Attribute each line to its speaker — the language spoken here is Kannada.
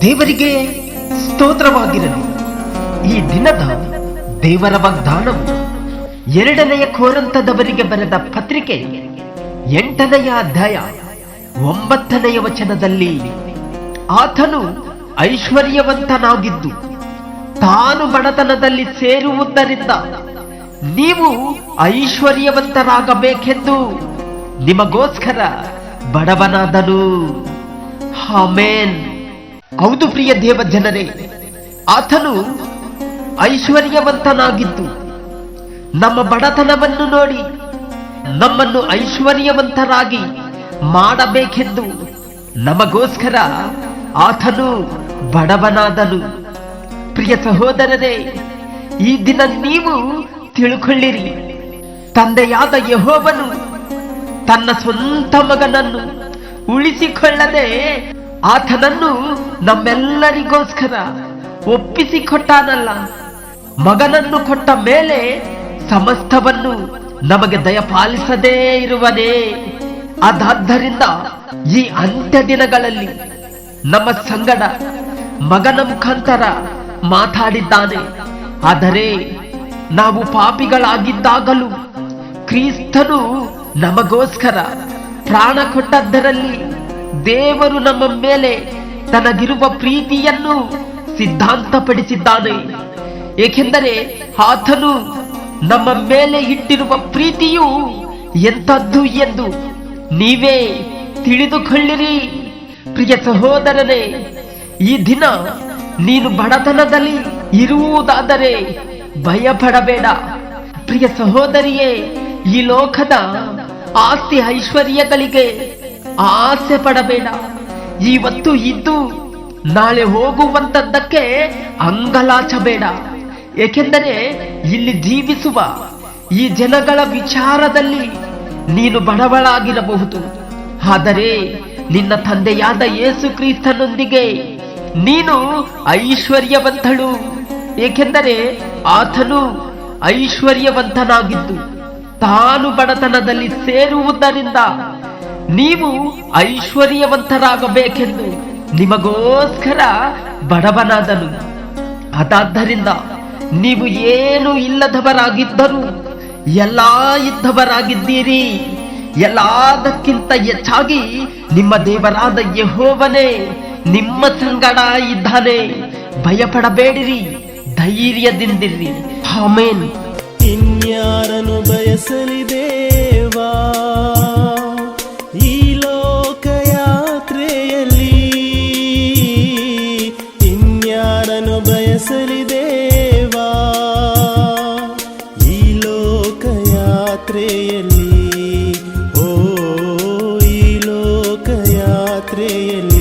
Speaker 1: ದೇವರಿಗೆ ಸ್ತೋತ್ರವಾಗಿರಲಿ. ಈ ದಿನದ ದೇವರ ವಾಗ್ದಾನವು ಎರಡನೆಯ ಕೋರಂತದವರಿಗೆ ಬರೆದ ಪತ್ರಿಕೆ ಎಂಟನೆಯ ಅಧ್ಯಾಯ ಒಂಬತ್ತನೆಯ ವಚನದಲ್ಲಿ ಆತನು ಐಶ್ವರ್ಯವಂತನಾಗಿದ್ದು ತಾನು ಬಡತನದಲ್ಲಿ ಸೇರುವುದರಿಂದ ನೀವು ಐಶ್ವರ್ಯವಂತರಾಗಬೇಕೆಂದು ನಿಮಗೋಸ್ಕರ ಬಡವನಾದನು. ಹಾಮೇನ್ ಹೌದು ಪ್ರಿಯ ದೇವ ಜನರೇ ಆತನು ಐಶ್ವರ್ಯವಂತನಾಗಿದ್ದು, ನಮ್ಮ ಬಡತನವನ್ನು ನೋಡಿ ನಮ್ಮನ್ನು ಐಶ್ವರ್ಯವಂತರಾಗಿ ಮಾಡಬೇಕೆಂದು ನಮಗೋಸ್ಕರ ಆತನು ಬಡವನಾದನು. ಪ್ರಿಯ ಸಹೋದರರೇ, ಈ ದಿನ ನೀವು ತಿಳ್ಕೊಳ್ಳಿರಿ. ತಂದೆಯಾದ ಯಹೋವನು ತನ್ನ ಸ್ವಂತ ಮಗನನ್ನು ಉಳಿಸಿಕೊಳ್ಳದೆ ಆತನನ್ನು ನಮ್ಮೆಲ್ಲರಿಗೋಸ್ಕರ ಒಪ್ಪಿಸಿಕೊಟ್ಟಾನಲ್ಲ. ಮಗನನ್ನು ಕೊಟ್ಟ ಮೇಲೆ ಸಮಸ್ತವನ್ನು ನಮಗೆ ದಯಪಾಲಿಸದೇ ಇರುವನೇ. ಅದಾದ್ದರಿಂದ ಈ ಅಂತ್ಯ ದಿನಗಳಲ್ಲಿ ನಮ್ಮ ಸಂಗಡ ಮಗನ ಮುಖಾಂತರ ಮಾತಾಡಿದ್ದಾನೆ. ಆದರೆ ನಾವು ಪಾಪಿಗಳಾಗಿದ್ದಾಗಲೂ ಕ್ರಿಸ್ತನು ನಮಗೋಸ್ಕರ ಪ್ರಾಣ ಕೊಟ್ಟದ್ದರಲ್ಲಿ ದೇವರು ನಮ್ಮ ಮೇಲೆ ತನಗಿರುವ ಪ್ರೀತಿಯನ್ನು ಸಿದ್ಧಾಂತಪಡಿಸಿದ್ದಾನೆ. ಏಕೆಂದರೆ ಆತನು ನಮ್ಮ ಮೇಲೆ ಇಟ್ಟಿರುವ ಪ್ರೀತಿಯು ಎಂಥದ್ದು ಎಂದು ನೀವೇ ತಿಳಿದುಕೊಳ್ಳಿರಿ. ಪ್ರಿಯ ಸಹೋದರನೇ, ಈ ದಿನ ನೀನು ಬಡತನದಲ್ಲಿ ಇರುವುದಾದರೆ ಭಯಪಡಬೇಡ. ಪ್ರಿಯ ಸಹೋದರಿಯೇ, ಈ ಲೋಕದ ಆಸ್ತಿ ಐಶ್ವರ್ಯಗಳಿಗೆ ಆಸೆ ಪಡಬೇಡ. ಇವತ್ತು ಇದ್ದು ನಾಳೆ ಹೋಗುವಂತದ್ದಕ್ಕೆ ಅಂಗಲಾಚಬೇಡ. ಏಕೆಂದರೆ ಇಲ್ಲಿ ಜೀವಿಸುವ ಈ ಜನಗಳ ವಿಚಾರದಲ್ಲಿ ನೀನು ಬಡವಳಾಗಿರಬಹುದು. ಆದರೆ ನಿನ್ನ ತಂದೆಯಾದ ಯೇಸು ಕ್ರಿಸ್ತನೊಂದಿಗೆ ನೀನು ಐಶ್ವರ್ಯವಂತಳು. ಏಕೆಂದರೆ ಆತನು ಐಶ್ವರ್ಯವಂತನಾಗಿದ್ದು ತಾನು ಬಡತನದಲ್ಲಿ ಸೇರುವುದರಿಂದ ನೀವು ಐಶ್ವರ್ಯವಂತರಾಗಬೇಕೆಂದು ನಿಮಗೋಸ್ಕರ ಬಡವನಾದನು. ಅದಾದ್ದರಿಂದ ನೀವು ಏನು ಇಲ್ಲದವರಾಗಿದ್ದರೂ ಎಲ್ಲ ಇದ್ದವರಾಗಿದ್ದೀರಿ. ಎಲ್ಲದಕ್ಕಿಂತ ಹೆಚ್ಚಾಗಿ ನಿಮ್ಮ ದೇವರಾದ ಯಹೋವನೇ ನಿಮ್ಮ ಸಂಗಡ ಇದ್ದಾನೆ. ಭಯಪಡಬೇಡಿರಿ. ಧೈರ್ಯದಿಂದಿರಿ. ಆಮೇನ್.
Speaker 2: ಇನ್ಯಾರನು ಬಯಸಲಿ ದೇವಾ, ಈ ಲೋಕಯಾತ್ರೆಯಲ್ಲಿ? ಇನ್ಯಾರನು ಬಯಸಲಿ ದೇವಾ, ಈ ಲೋಕಯಾತ್ರೆಯಲ್ಲಿ? ಓ, ಈ ಲೋಕಯಾತ್ರೆಯಲ್ಲಿ